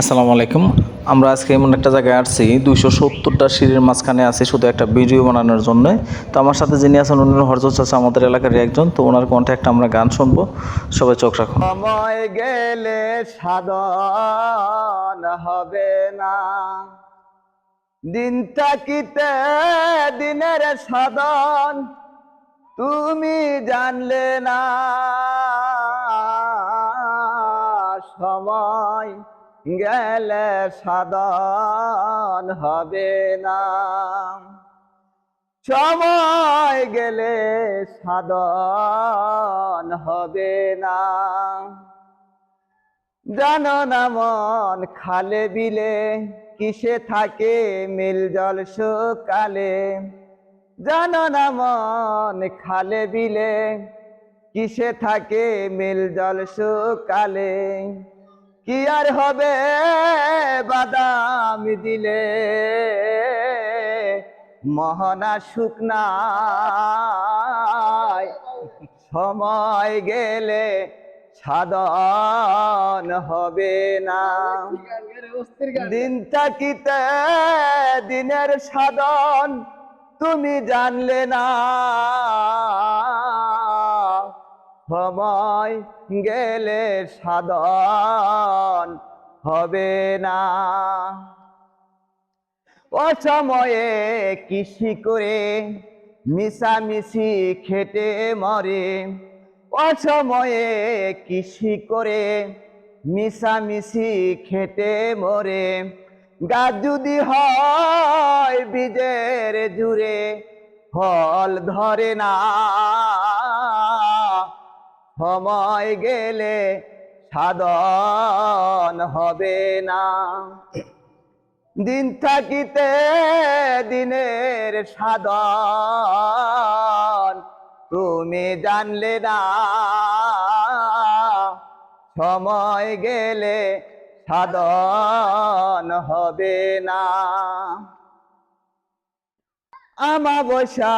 আসসালামু আলাইকুম। আমরা আজকে এমন একটা জায়গায় আসছি, দুইশো সত্তরটা সিঁড়ির মাঝখানে আছি শুধু একটা ভিডিও বানানোর জন্য। তো আমার সাথে যিনি আছেন, উনি হরজ চাচা, আমাদের এলাকারই একজন। তো ওনার কণ্ঠে একটা আমরা গান শুনব। সবাই চোখ রাখুন। সময় গেলে সাধন হবে না। দিন থাকিতে দিনের সাধন, তুমি জানলে না। সময় গেলে সাধন হবে না। সময় গেলে সাধন হবে না। জানো না মন খালে বিলে, কিসে থাকে মিল জল সকালে। জানো না মন খালে বিলে, কিসে থাকে মিল জল সকালে। কি আর হবে বাদাম দিলে? মহনা শুকনায় সময় গেলে সাধন হবে না। দিন থাকিতে দিনের সাধন তুমি জানলে না। সময় গেলে সাধন হবে না। অসময়ে কৃষি করে মিশামিশি খেটে মরে। অসময়ে কৃষি করে মিশামিশি খেটে মরে। গাছ যদি হয় বীজের জুড়ে, ফল ধরে না। সময় গেলে সাধন হবে না। দিন থাকিতে দিনের সাধন তুমি জানলে না। সময় গেলে সাধন হবে না। আমাবস্যা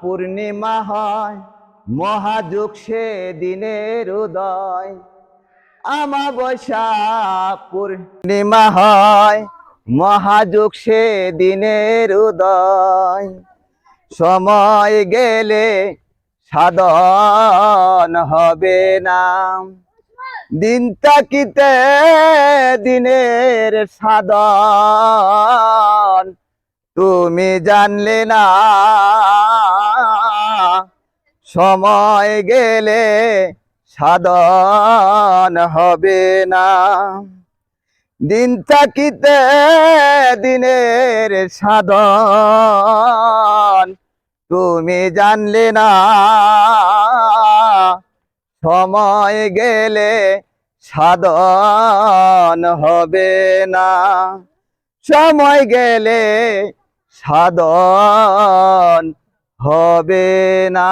পূর্ণিমা হয় মহাযুগ সে দিনের উদয় আমাবস্যা পূর্ণিমা হয়। মহাযুগ সে দিনের উদয়, সময় গেলে সাধন হবে না। দিন তাকিতে দিনের সাধন, তুমি জানলে না। সময় গেলে সাধন হবে না। দিন থাকিতে দিনের সাধন তুমি জানলে না। সময় গেলে সাধন হবে না। সময় গেলে সাধন হবে না।